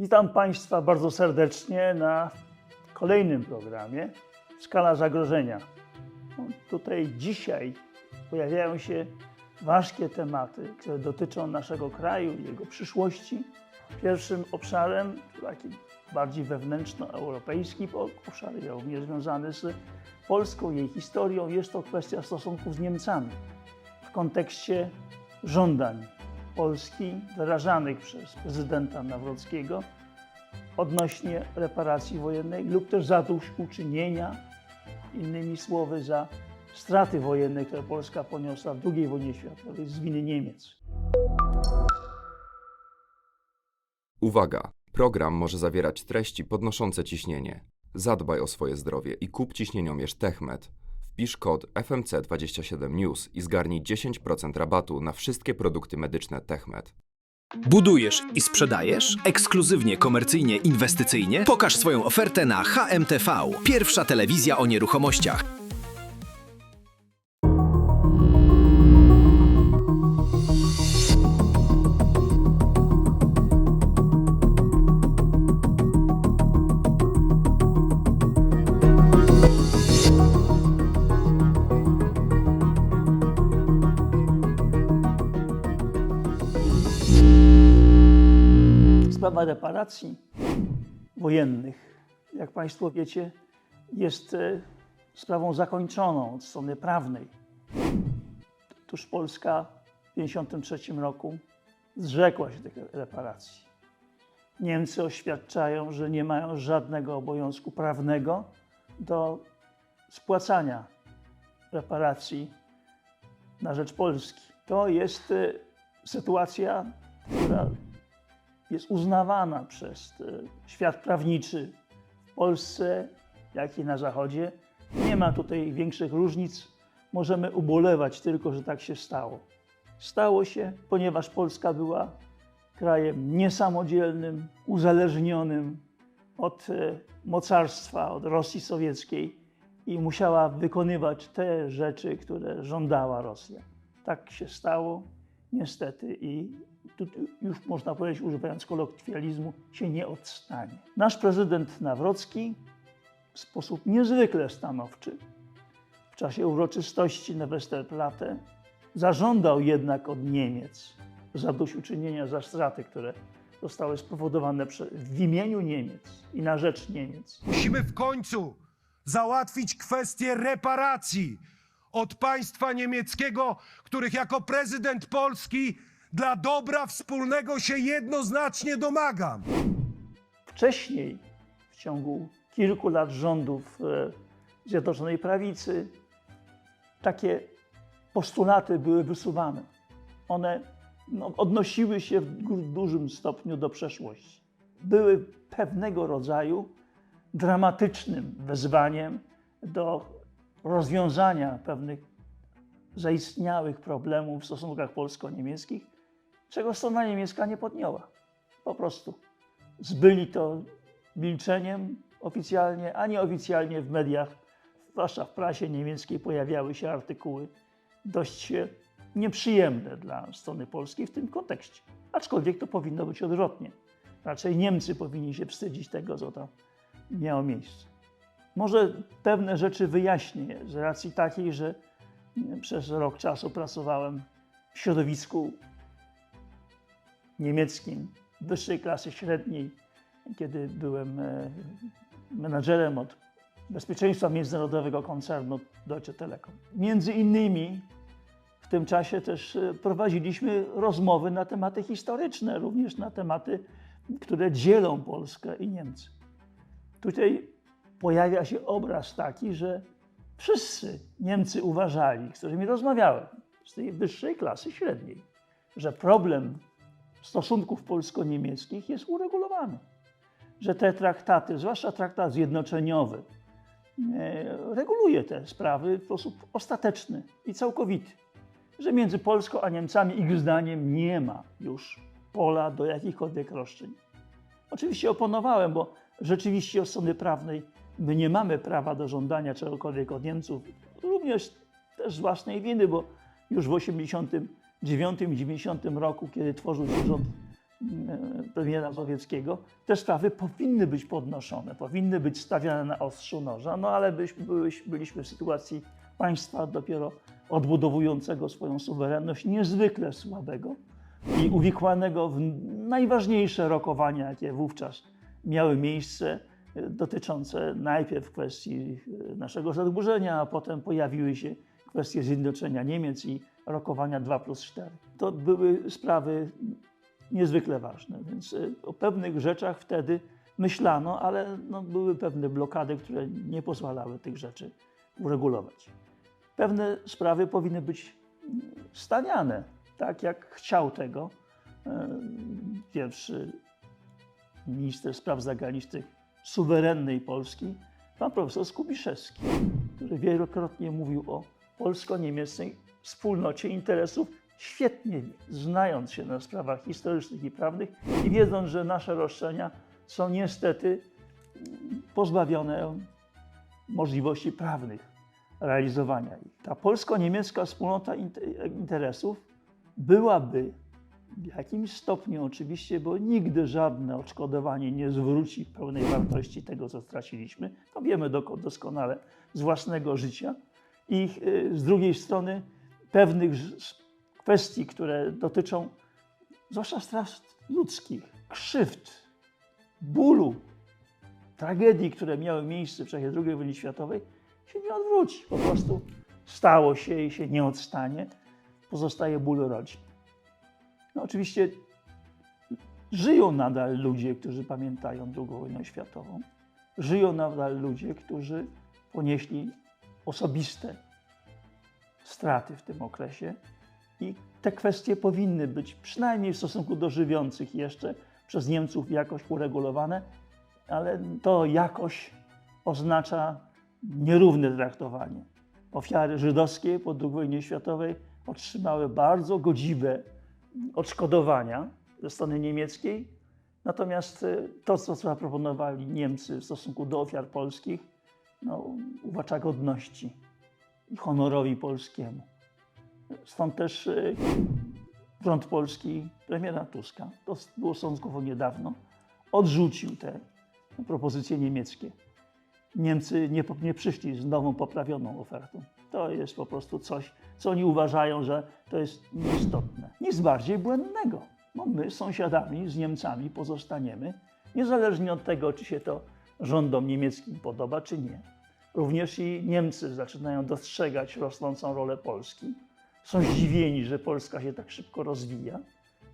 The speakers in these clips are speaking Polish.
Witam Państwa bardzo serdecznie na kolejnym programie Skala zagrożenia. No, tutaj dzisiaj pojawiają się ważkie tematy, które dotyczą naszego kraju i jego przyszłości. Pierwszym obszarem, taki bardziej wewnętrznoeuropejski obszar, również związany z Polską, jej historią, jest to kwestia stosunków z Niemcami w kontekście żądań Polski wyrażanych przez prezydenta Nawrockiego odnośnie reparacji wojennej lub też zadośćuczynienia, innymi słowy, za straty wojenne, które Polska poniosła w II wojnie światowej z winy Niemiec. Uwaga! Program może zawierać treści podnoszące ciśnienie. Zadbaj o swoje zdrowie i kup ciśnieniomierz TechMed. Wpisz kod FMC27 News i zgarnij 10% rabatu na wszystkie produkty medyczne TechMed. Budujesz i sprzedajesz? Ekskluzywnie, komercyjnie, inwestycyjnie? Pokaż swoją ofertę na HMTV. Pierwsza telewizja o nieruchomościach. Sprawa reparacji wojennych, jak Państwo wiecie, jest e, sprawą zakończoną od strony prawnej. Otóż Polska w 1953 roku zrzekła się tych reparacji. Niemcy oświadczają, że nie mają żadnego obowiązku prawnego do spłacania reparacji na rzecz Polski. To jest e, sytuacja, która jest uznawana przez e, świat prawniczy w Polsce, jak i na Zachodzie. Nie ma tutaj większych różnic. Możemy ubolewać tylko, że tak się stało. Stało się, ponieważ Polska była krajem niesamodzielnym, uzależnionym od e, mocarstwa, od Rosji Sowieckiej i musiała wykonywać te rzeczy, które żądała Rosja. Tak się stało, niestety, i tu już można powiedzieć, używając kolokwializmu, się nie odstanie. Nasz prezydent Nawrocki w sposób niezwykle stanowczy w czasie uroczystości na Westerplatte zażądał jednak od Niemiec zadośćuczynienia za straty, które zostały spowodowane w imieniu Niemiec i na rzecz Niemiec. Musimy w końcu załatwić kwestię reparacji od państwa niemieckiego, których jako prezydent Polski dla dobra wspólnego się jednoznacznie domagam. Wcześniej, w ciągu kilku lat rządów e, Zjednoczonej Prawicy, takie postulaty były wysuwane. One no, odnosiły się w dużym stopniu do przeszłości. Były pewnego rodzaju dramatycznym wezwaniem do rozwiązania pewnych zaistniałych problemów w stosunkach polsko-niemieckich, czego strona niemiecka nie podjęła. Po prostu zbyli to milczeniem oficjalnie, a nieoficjalnie w mediach, zwłaszcza w prasie niemieckiej, pojawiały się artykuły dość nieprzyjemne dla strony polskiej w tym kontekście. Aczkolwiek to powinno być odwrotnie. Raczej Niemcy powinni się wstydzić tego, co tam miało miejsce. Może pewne rzeczy wyjaśnię z racji takiej, że mm, przez rok czasu pracowałem w środowisku niemieckim wyższej klasy średniej, kiedy byłem e, menadżerem od bezpieczeństwa międzynarodowego koncernu Deutsche Telekom. Między innymi w tym czasie też e, prowadziliśmy rozmowy na tematy historyczne, również na tematy, które dzielą Polskę i Niemcy. Tutaj pojawia się obraz taki, że wszyscy Niemcy uważali, z którymi rozmawiałem, z tej wyższej klasy średniej, że problem stosunków polsko-niemieckich jest uregulowany. Że te traktaty, zwłaszcza traktat zjednoczeniowy, e, reguluje te sprawy w sposób ostateczny i całkowity. Że między Polską a Niemcami ich zdaniem nie ma już pola do jakichkolwiek roszczeń. Oczywiście oponowałem, bo rzeczywiście od strony prawnej my nie mamy prawa do żądania czegokolwiek od Niemców, również też z własnej winy, bo już w 1989 i 90 roku, kiedy tworzył się rząd e, premiera Morawieckiego, te sprawy powinny być podnoszone, powinny być stawiane na ostrzu noża, no ale byliśmy w sytuacji państwa dopiero odbudowującego swoją suwerenność, niezwykle słabego i uwikłanego w najważniejsze rokowania, jakie wówczas miały miejsce, dotyczące najpierw kwestii e, naszego zadłużenia, a potem pojawiły się kwestie zjednoczenia Niemiec i rokowania 2 plus 4. To były sprawy niezwykle ważne, więc e, o pewnych rzeczach wtedy myślano, ale no, były pewne blokady, które nie pozwalały tych rzeczy uregulować. Pewne sprawy powinny być stawiane tak, jak chciał tego e, pierwszy minister spraw zagranicznych suwerennej Polski, pan profesor Skubiszewski, który wielokrotnie mówił o polsko-niemieckiej wspólnocie interesów, świetnie znając się na sprawach historycznych i prawnych i wiedząc, że nasze roszczenia są niestety pozbawione możliwości prawnych realizowania ich. Ta polsko-niemiecka wspólnota int- interesów byłaby w jakimś stopniu oczywiście, bo nigdy żadne odszkodowanie nie zwróci pełnej wartości tego, co straciliśmy. To wiemy doskonale z własnego życia. I y, z drugiej strony pewnych kwestii, które dotyczą zwłaszcza strat ludzkich, krzywd, bólu, tragedii, które miały miejsce w czasie II wojny światowej, się nie odwróci. Po prostu stało się i się nie odstanie. Pozostaje ból rodzin. No oczywiście żyją nadal ludzie, którzy pamiętają II wojnę światową. Żyją nadal ludzie, którzy ponieśli osobiste straty w tym okresie i te kwestie powinny być, przynajmniej w stosunku do żywiących jeszcze, przez Niemców jakoś uregulowane, ale to jakoś oznacza nierówne traktowanie. Ofiary żydowskie po II wojnie światowej otrzymały bardzo godziwe odszkodowania ze strony niemieckiej, natomiast e, to, co zaproponowali Niemcy w stosunku do ofiar polskich, no, godności i honorowi polskiemu. Stąd też e, rząd polski premiera Tuska, to było sądkowo niedawno, odrzucił te propozycje niemieckie. Niemcy nie, nie przyszli z nową, poprawioną ofertą. To jest po prostu coś, co oni uważają, że to jest nieistotne. Nic bardziej błędnego. No my sąsiadami z Niemcami pozostaniemy, niezależnie od tego, czy się to rządom niemieckim podoba, czy nie. Również i Niemcy zaczynają dostrzegać rosnącą rolę Polski. Są zdziwieni, że Polska się tak szybko rozwija,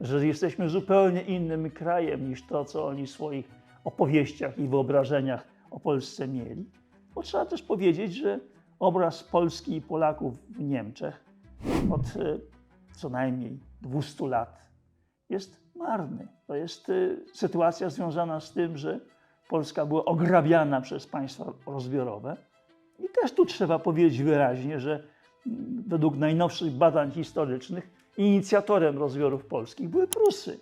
że jesteśmy zupełnie innym krajem niż to, co oni w swoich opowieściach i wyobrażeniach o Polsce mieli. Bo trzeba też powiedzieć, że obraz Polski i Polaków w Niemczech od e, co najmniej 200 lat jest marny. To jest e, sytuacja związana z tym, że Polska była ograbiana przez państwa rozbiorowe. I też tu trzeba powiedzieć wyraźnie, że mm, według najnowszych badań historycznych inicjatorem rozbiorów polskich były Prusy.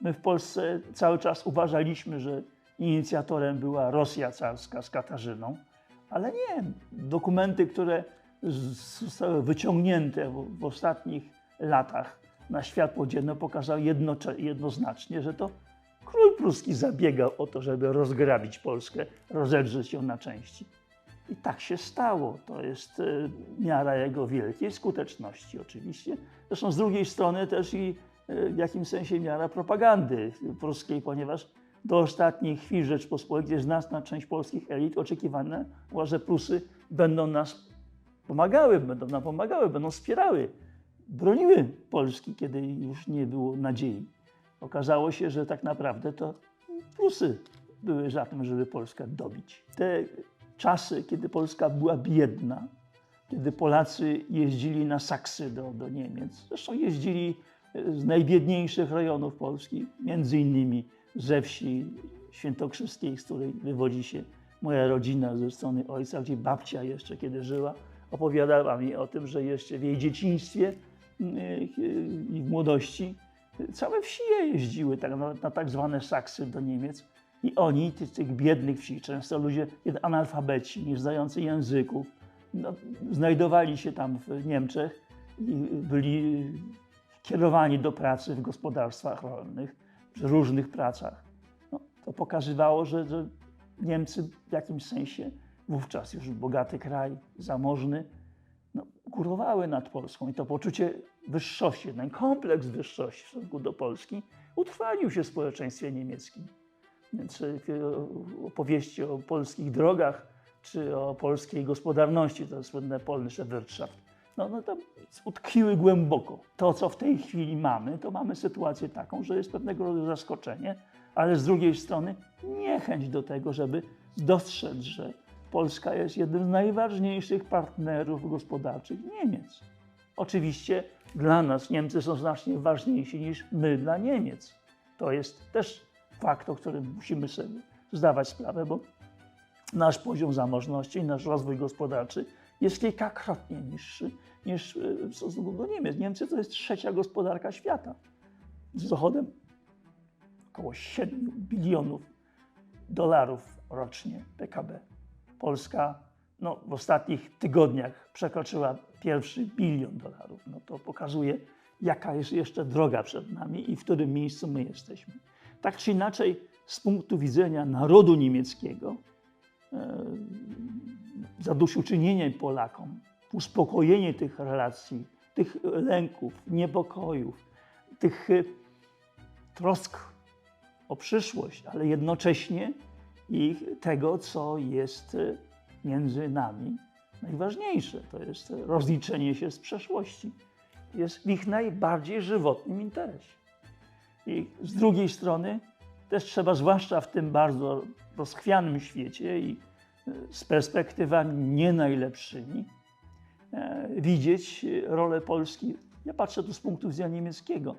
My w Polsce cały czas uważaliśmy, że inicjatorem była Rosja carska z Katarzyną, ale nie. Dokumenty, które zostały wyciągnięte w ostatnich latach na światło dzienne, jednocze- jednoznacznie, że to król pruski zabiegał o to, żeby rozgrabić Polskę, rozedrzeć ją na części. I tak się stało. To jest e, miara jego wielkiej skuteczności, oczywiście. Zresztą z drugiej strony też i e, w jakimś sensie miara propagandy pruskiej, ponieważ do ostatniej chwili Rzeczpospolitej znaczna część polskich elit oczekiwana była, że Prusy będą nas pomagały, będą nam pomagały, będą wspierały, broniły Polski, kiedy już nie było nadziei. Okazało się, że tak naprawdę to Prusy były za tym, żeby Polskę dobić. Te czasy, kiedy Polska była biedna, kiedy Polacy jeździli na saksy do, do Niemiec, zresztą jeździli z najbiedniejszych rejonów Polski, między innymi ze wsi świętokrzyskiej, z której wywodzi się moja rodzina ze strony ojca, gdzie babcia jeszcze kiedy żyła, opowiadała mi o tym, że jeszcze w jej dzieciństwie i w młodości całe wsie jeździły tak, na, na tak zwane saksy do Niemiec. I oni, ty, tych biednych wsi, często ludzie analfabeci, nie znający języków, no, znajdowali się tam w Niemczech i byli kierowani do pracy w gospodarstwach rolnych. przy różnych pracach. No, to pokazywało, że, że Niemcy w jakimś sensie, wówczas już bogaty kraj, zamożny, górowały nad Polską i to poczucie wyższości, ten kompleks wyższości w stosunku do Polski utrwalił się w społeczeństwie niemieckim. Więc e, opowieści o polskich drogach czy o polskiej gospodarności, to słynne polskie Wirtschaft, no, no to utkwiły głęboko. To, co w tej chwili mamy, to mamy sytuację taką, że jest pewnego rodzaju zaskoczenie, ale z drugiej strony niechęć do tego, żeby dostrzec, że Polska jest jednym z najważniejszych partnerów gospodarczych Niemiec. Oczywiście dla nas Niemcy są znacznie ważniejsi niż my dla Niemiec. To jest też fakt, o którym musimy sobie zdawać sprawę, bo nasz poziom zamożności, nasz rozwój gospodarczy jest kilkakrotnie niższy niż e, w stosunku do Niemiec. Niemcy to jest trzecia gospodarka świata z dochodem około 7 bilionów dolarów rocznie PKB. Polska no, w ostatnich tygodniach przekroczyła pierwszy bilion dolarów. No, to pokazuje, jaka jest jeszcze droga przed nami i w którym miejscu my jesteśmy. Tak czy inaczej, z punktu widzenia narodu niemieckiego, e, zadośćuczynienie Polakom, uspokojenie tych relacji, tych lęków, niepokojów, tych e, trosk o przyszłość, ale jednocześnie i tego, co jest e, między nami najważniejsze. To jest rozliczenie się z przeszłości. Jest w ich najbardziej żywotnym interesie. I z drugiej strony też trzeba, zwłaszcza w tym bardzo rozchwianym świecie i e, z perspektywami nie najlepszymi, e, widzieć rolę Polski. Ja patrzę tu z punktu widzenia niemieckiego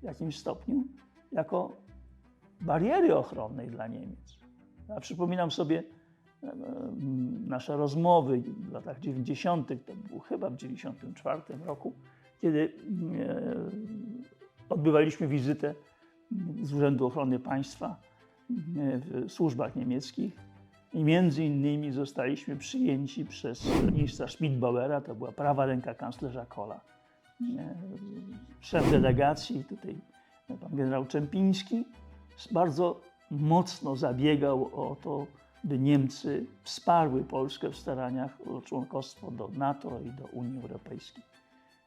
w jakimś stopniu, jako bariery ochronnej dla Niemiec. Ja przypominam sobie e, e, nasze rozmowy w latach 90., to było chyba w 94 roku, kiedy e, odbywaliśmy wizytę z Urzędu Ochrony Państwa w służbach niemieckich i między innymi zostaliśmy przyjęci przez ministra Schmidbauera, to była prawa ręka kanclerza Kohla. Szef delegacji, tutaj pan generał Czempiński, bardzo mocno zabiegał o to, by Niemcy wsparły Polskę w staraniach o członkostwo do NATO i do Unii Europejskiej.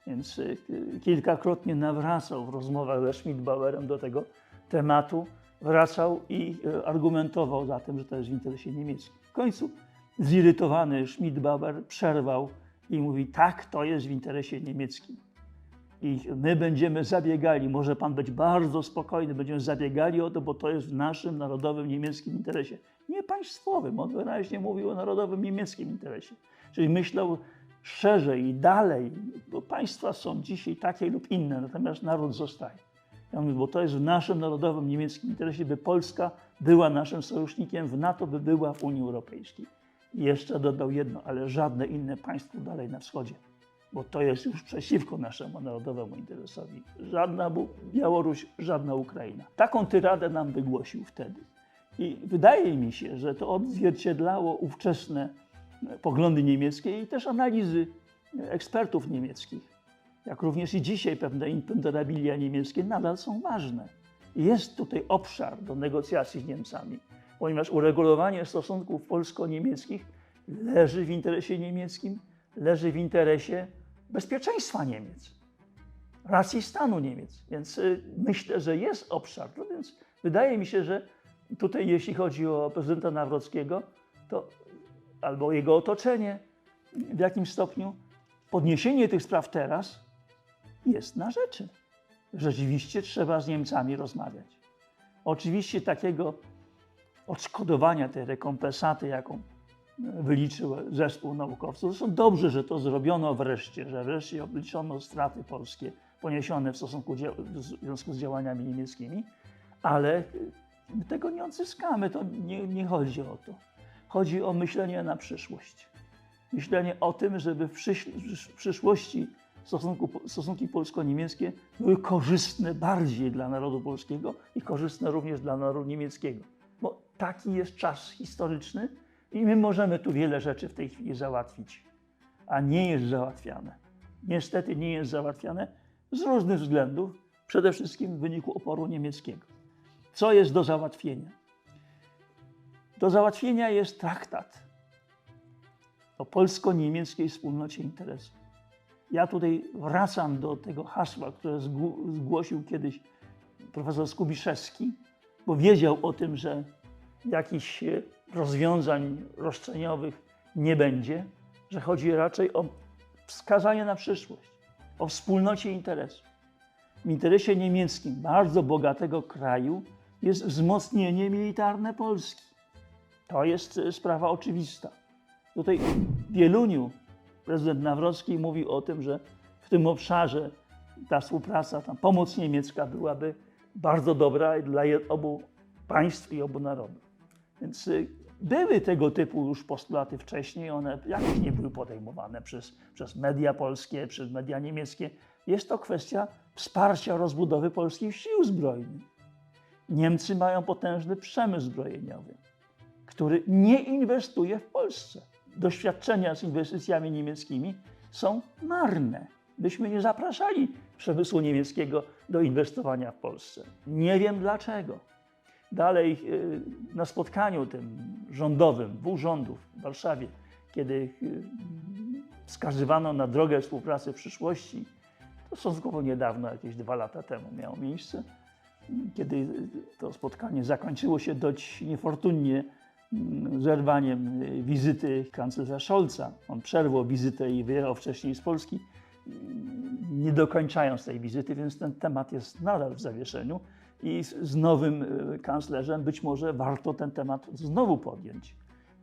Więc y, kilkakrotnie nawracał w rozmowach ze Schmidbauerem do tego tematu, wracał i y, argumentował za tym, że to jest w interesie niemieckim. W końcu zirytowany Schmidbauer przerwał i mówi, tak, to jest w interesie niemieckim. I my będziemy zabiegali, może pan być bardzo spokojny, będziemy zabiegali o to, bo to jest w naszym narodowym niemieckim interesie. Nie państwowym, on wyraźnie mówił o narodowym niemieckim interesie. Czyli myślał szerzej i dalej, bo państwa są dzisiaj takie lub inne, natomiast naród zostaje. Ja mówię, bo to jest w naszym narodowym niemieckim interesie, by Polska była naszym sojusznikiem w NATO, by była w Unii Europejskiej. I jeszcze dodał jedno, ale żadne inne państwo dalej na wschodzie bo to jest już przeciwko naszemu narodowemu interesowi. Żadna Białoruś, żadna Ukraina. Taką tyradę nam wygłosił wtedy. I wydaje mi się, że to odzwierciedlało ówczesne poglądy niemieckie i też analizy ekspertów niemieckich. Jak również i dzisiaj pewne imponderabilia niemieckie nadal są ważne. Jest tutaj obszar do negocjacji z Niemcami, ponieważ uregulowanie stosunków polsko-niemieckich leży w interesie niemieckim, leży w interesie bezpieczeństwa Niemiec, racji stanu Niemiec. Więc y, myślę, że jest obszar. No więc wydaje mi się, że tutaj, jeśli chodzi o prezydenta Nawrockiego, to albo jego otoczenie, w jakimś stopniu podniesienie tych spraw teraz jest na rzeczy. Rzeczywiście trzeba z Niemcami rozmawiać. Oczywiście takiego odszkodowania, tej rekompensaty, jaką wyliczył zespół naukowców. Zresztą dobrze, że to zrobiono wreszcie, że wreszcie obliczono straty polskie poniesione w, stosunku, w związku z działaniami niemieckimi, ale my tego nie odzyskamy. To nie, nie chodzi o to. Chodzi o myślenie na przyszłość. Myślenie o tym, żeby w, w przyszłości stosunku, stosunki polsko-niemieckie były korzystne bardziej dla narodu polskiego i korzystne również dla narodu niemieckiego. Bo taki jest czas historyczny, i my możemy tu wiele rzeczy w tej chwili załatwić, a nie jest załatwiane. Niestety nie jest załatwiane z różnych względów, przede wszystkim w wyniku oporu niemieckiego. Co jest do załatwienia? Do załatwienia jest traktat o polsko-niemieckiej wspólnocie interesów. Ja tutaj wracam do tego hasła, które zgł- zgłosił kiedyś profesor Skubiszewski, bo wiedział o tym, że jakichś e, rozwiązań roszczeniowych nie będzie, że chodzi raczej o wskazanie na przyszłość, o wspólnocie interesów. W interesie niemieckim bardzo bogatego kraju jest wzmocnienie militarne Polski. To jest e, sprawa oczywista. Tutaj w Wieluniu prezydent Nawrocki mówił o tym, że w tym obszarze ta współpraca, ta pomoc niemiecka byłaby bardzo dobra dla obu państw i obu narodów. Więc y, były tego typu już postulaty wcześniej, one jakieś nie były podejmowane przez, przez media polskie, przez media niemieckie. Jest to kwestia wsparcia rozbudowy polskich sił zbrojnych. Niemcy mają potężny przemysł zbrojeniowy, który nie inwestuje w Polsce. Doświadczenia z inwestycjami niemieckimi są marne. Byśmy nie zapraszali przemysłu niemieckiego do inwestowania w Polsce. Nie wiem dlaczego. Dalej y, na spotkaniu tym rządowym dwóch rządów w Warszawie, kiedy y, wskazywano na drogę współpracy w przyszłości, to stosunkowo niedawno, jakieś dwa lata temu miało miejsce, kiedy to spotkanie zakończyło się dość niefortunnie mm, zerwaniem y, wizyty kanclerza Scholza. On przerwał wizytę i wyjechał wcześniej z Polski, nie dokończając tej wizyty, więc ten temat jest nadal w zawieszeniu i z, nowym y, kanclerzem być może warto ten temat znowu podjąć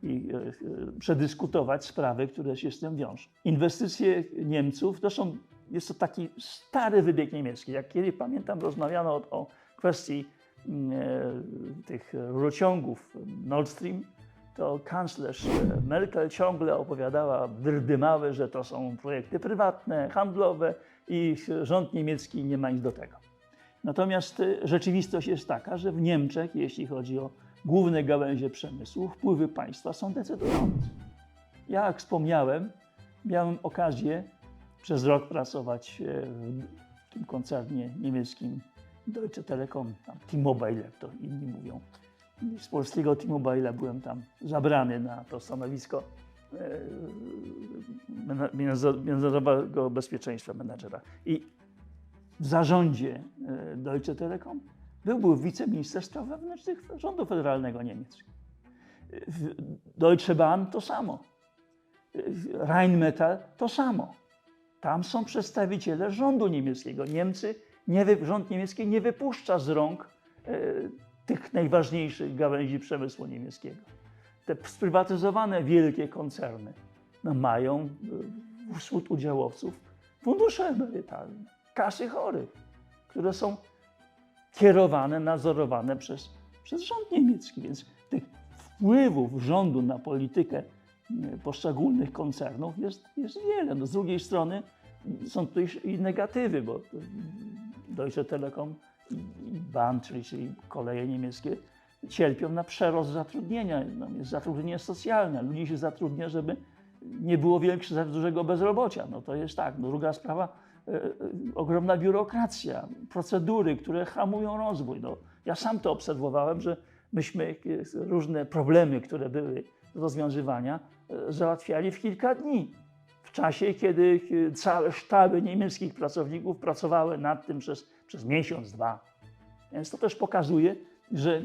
i y, y, przedyskutować sprawy, które się z tym wiążą. Inwestycje Niemców to są, jest to taki stary wybieg niemiecki. Jak kiedyś pamiętam, rozmawiano o, o kwestii mm, e, tych rurociągów Nord Stream, to kanclerz e, Merkel ciągle opowiadała dyrdymały, że to są projekty prywatne, handlowe i rząd niemiecki nie ma nic do tego. Natomiast y, rzeczywistość jest taka, że w Niemczech, jeśli chodzi o główne gałęzie przemysłu, wpływy państwa są decydujące. Ja, jak wspomniałem, miałem okazję przez rok pracować e, w tym koncernie niemieckim Deutsche Telekom, tam T-Mobile, to inni mówią. Z polskiego T-Mobile'a byłem tam zabrany na to stanowisko e, międzynarodowego bezpieczeństwa menadżera. I w zarządzie e, Deutsche Telekom był, był wiceminister spraw wewnętrznych rządu federalnego niemieckiego. W Deutsche Bahn to samo. Rheinmetall to samo. Tam są przedstawiciele rządu niemieckiego. Niemcy, nie rząd niemiecki nie wypuszcza z rąk e, tych najważniejszych gałęzi przemysłu niemieckiego. Te sprywatyzowane wielkie koncerny no, mają e, wśród udziałowców fundusze emerytalne, kasy chorych, które są kierowane, nadzorowane przez, przez rząd niemiecki. Więc tych wpływów rządu na politykę m, poszczególnych koncernów jest, jest wiele. No, z drugiej strony są tutaj i negatywy, bo m, Deutsche Telekom Bahn, czyli, czyli koleje niemieckie, cierpią na przerost zatrudnienia. No, jest zatrudnienie socjalne. Ludzi się zatrudnia, żeby nie było większego, za dużego bezrobocia. No to jest tak. No, druga sprawa, ogromna biurokracja, procedury, które hamują rozwój. No, ja sam to obserwowałem, że myśmy e, różne problemy, które były do rozwiązywania, e, załatwiali w kilka dni. W czasie, kiedy e, całe sztaby niemieckich pracowników pracowały nad tym przez, przez miesiąc, dwa. Więc to też pokazuje, że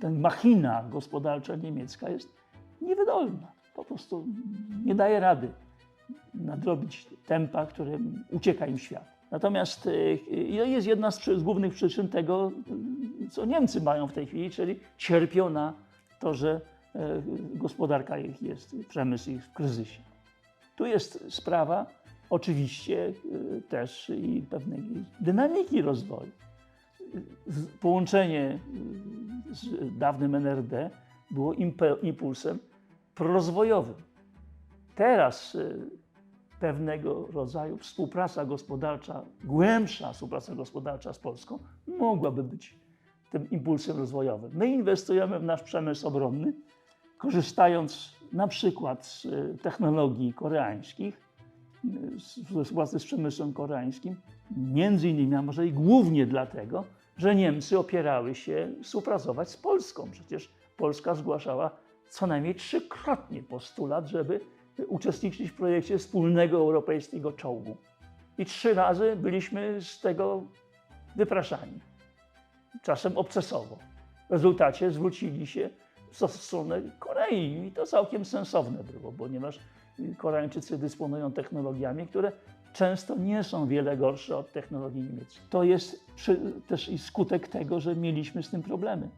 ten machina gospodarcza niemiecka jest niewydolna. Po prostu nie daje rady nadrobić tempa, którym ucieka im świat. Natomiast y, jest jedna z, głównych przyczyn tego, y, co Niemcy mają w tej chwili, czyli cierpią na to, że y, gospodarka ich jest, przemysł ich w kryzysie. Tu jest sprawa oczywiście też i pewnej dynamiki rozwoju. Połączenie z dawnym NRD było impulsem prorozwojowym. Teraz y, pewnego rodzaju współpraca gospodarcza, głębsza współpraca gospodarcza z Polską mogłaby być tym impulsem rozwojowym. My inwestujemy w nasz przemysł obronny, korzystając na przykład z y, technologii koreańskich, y, ze współpracy z przemysłem koreańskim, między innymi, a może i głównie dlatego, że Niemcy opierały się współpracować z Polską. Przecież Polska zgłaszała co najmniej trzykrotnie postulat, żeby uczestniczyć w projekcie wspólnego europejskiego czołgu. I trzy razy byliśmy z tego wypraszani. Czasem obcesowo. W rezultacie zwrócili się w stronę Korei i to całkiem sensowne było, ponieważ Koreańczycy dysponują technologiami, które często nie są wiele gorsze od technologii niemieckich. To jest przy, też i skutek tego, że mieliśmy z tym problemy.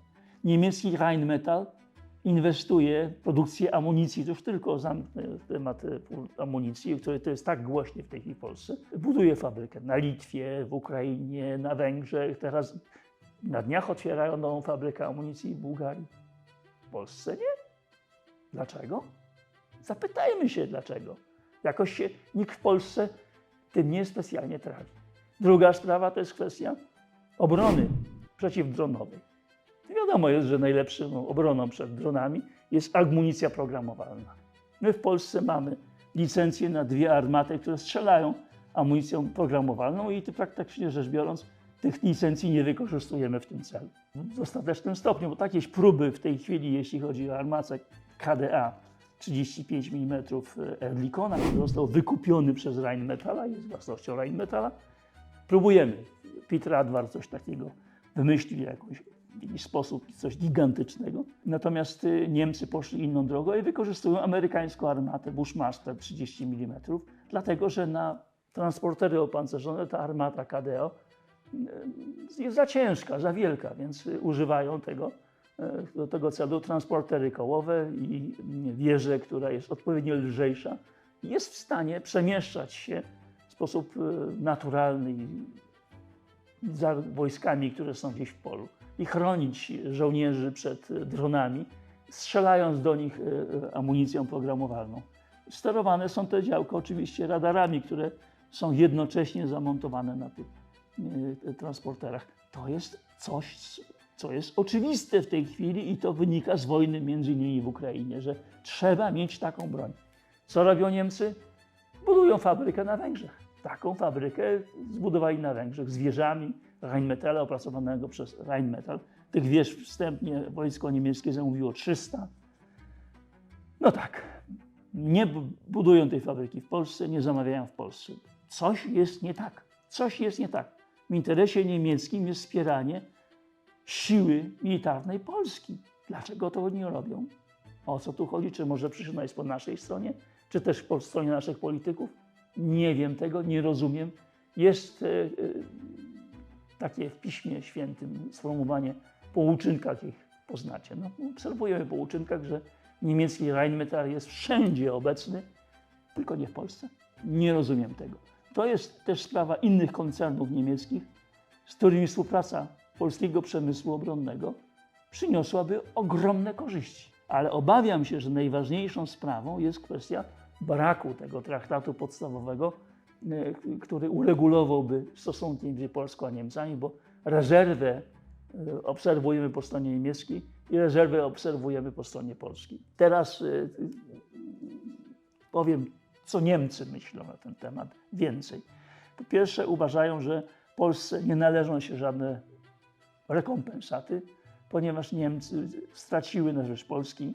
Niemiecki Rheinmetall inwestuje w produkcję amunicji, to już tylko zamknę temat e, amunicji, który to jest tak głośny w tej chwili w Polsce. Buduje fabrykę na Litwie, w Ukrainie, na Węgrzech. Teraz na dniach otwierają nową fabrykę amunicji w Bułgarii. W Polsce nie. Dlaczego? Zapytajmy się dlaczego. Jakoś się nikt w Polsce tym nie specjalnie trafi. Druga sprawa to jest kwestia obrony przeciwdronowej. Wiadomo jest, że najlepszą obroną przed dronami jest amunicja programowalna. My w Polsce mamy licencje na dwie armaty, które strzelają amunicją programowalną i praktycznie rzecz biorąc tych licencji nie wykorzystujemy w tym celu. W dostatecznym stopniu, bo jakieś próby w tej chwili, jeśli chodzi o armacek KDA 35 mm Erlikona, który został wykupiony przez Rheinmetalla, jest własnością Rheinmetalla, próbujemy. Peter Adwar coś takiego wymyślił jakąś, w jakiś sposób, coś gigantycznego. Natomiast y, Niemcy poszli inną drogą i wykorzystują amerykańską armatę Bushmaster 30 mm, dlatego że na transportery opancerzone ta armata KDO y, jest za ciężka, za wielka, więc y, używają tego do tego celu transportery kołowe i wieżę, która jest odpowiednio lżejsza, jest w stanie przemieszczać się w sposób naturalny za wojskami, które są gdzieś w polu i chronić żołnierzy przed y, dronami, strzelając do nich y, y, amunicją programowalną. Sterowane są te działka oczywiście radarami, które są jednocześnie zamontowane na tych transporterach. To jest coś, co jest oczywiste w tej chwili i to wynika z wojny między innymi w Ukrainie, że trzeba mieć taką broń. Co robią Niemcy? Budują fabrykę na Węgrzech. Taką fabrykę zbudowali na Węgrzech z wieżami Rheinmetalla opracowanego przez Rheinmetall. Tych wież wstępnie wojsko niemieckie zamówiło 300. No tak, nie bu- budują tej fabryki w Polsce, nie zamawiają w Polsce. Coś jest nie tak. Coś jest nie tak. W interesie niemieckim jest wspieranie siły militarnej Polski. Dlaczego to nie robią? O co tu chodzi? Czy może przyczyna jest po naszej stronie, czy też po stronie naszych polityków? Nie wiem tego, nie rozumiem. Jest e, e, takie w Piśmie Świętym sformułowanie po uczynkach ich poznacie. No, obserwujemy po uczynkach, że niemiecki Rheinmetall jest wszędzie obecny, tylko nie w Polsce. Nie rozumiem tego. To jest też sprawa innych koncernów niemieckich, z którymi współpraca polskiego przemysłu obronnego przyniosłaby ogromne korzyści. Ale obawiam się, że najważniejszą sprawą jest kwestia braku tego traktatu podstawowego, który uregulowałby stosunki między Polską a Niemcami, bo rezerwę e, obserwujemy po stronie niemieckiej i rezerwę obserwujemy po stronie polskiej. Teraz e, powiem, co Niemcy myślą na ten temat więcej. Po pierwsze, uważają, że Polsce nie należą się żadne rekompensaty, ponieważ Niemcy straciły na rzecz Polski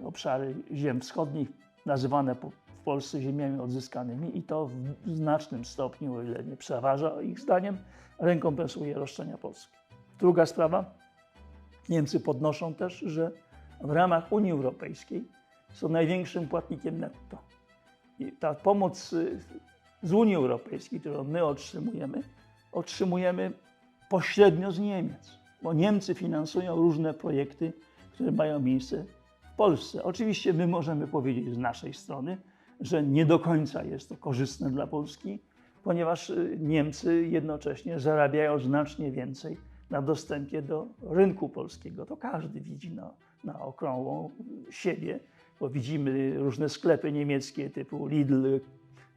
e, obszary ziem wschodnich, nazywane po- Polsce ziemiami odzyskanymi i to w znacznym stopniu, o ile nie przeważa ich zdaniem, rekompensuje roszczenia Polski. Druga sprawa, Niemcy podnoszą też, że w ramach Unii Europejskiej są największym płatnikiem netto. I ta pomoc y, z Unii Europejskiej, którą my otrzymujemy, otrzymujemy pośrednio z Niemiec, bo Niemcy finansują różne projekty, które mają miejsce w Polsce. Oczywiście my możemy powiedzieć z naszej strony, że nie do końca jest to korzystne dla Polski, ponieważ y, Niemcy jednocześnie zarabiają znacznie więcej na dostępie do rynku polskiego. To każdy widzi na, na okrągłą siebie, bo widzimy różne sklepy niemieckie typu Lidl,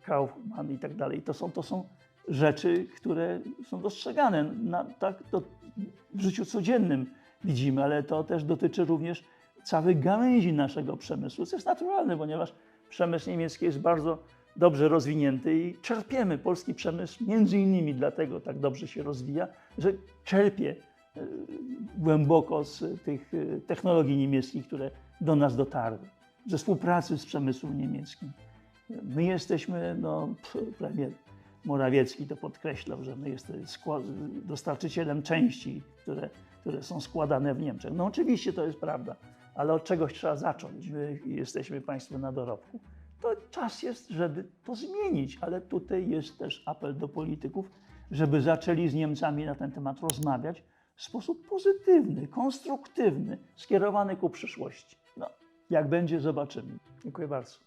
Kaufmann i tak dalej. To są, to są rzeczy, które są dostrzegane na, tak, to w życiu codziennym widzimy, ale to też dotyczy również całych gałęzi naszego przemysłu, co jest naturalne, ponieważ przemysł niemiecki jest bardzo dobrze rozwinięty i czerpiemy polski przemysł między innymi dlatego tak dobrze się rozwija, że czerpie e, głęboko z tych e, technologii niemieckich, które do nas dotarły, ze współpracy z przemysłem niemieckim. My jesteśmy, no, premier Morawiecki to podkreślał, że my jesteśmy dostarczycielem części, które, które są składane w Niemczech. No oczywiście to jest prawda, ale od czegoś trzeba zacząć. My jesteśmy państwem na dorobku. To czas jest, żeby to zmienić, ale tutaj jest też apel do polityków, żeby zaczęli z Niemcami na ten temat rozmawiać w sposób pozytywny, konstruktywny, skierowany ku przyszłości. No, jak będzie, zobaczymy. Dziękuję bardzo.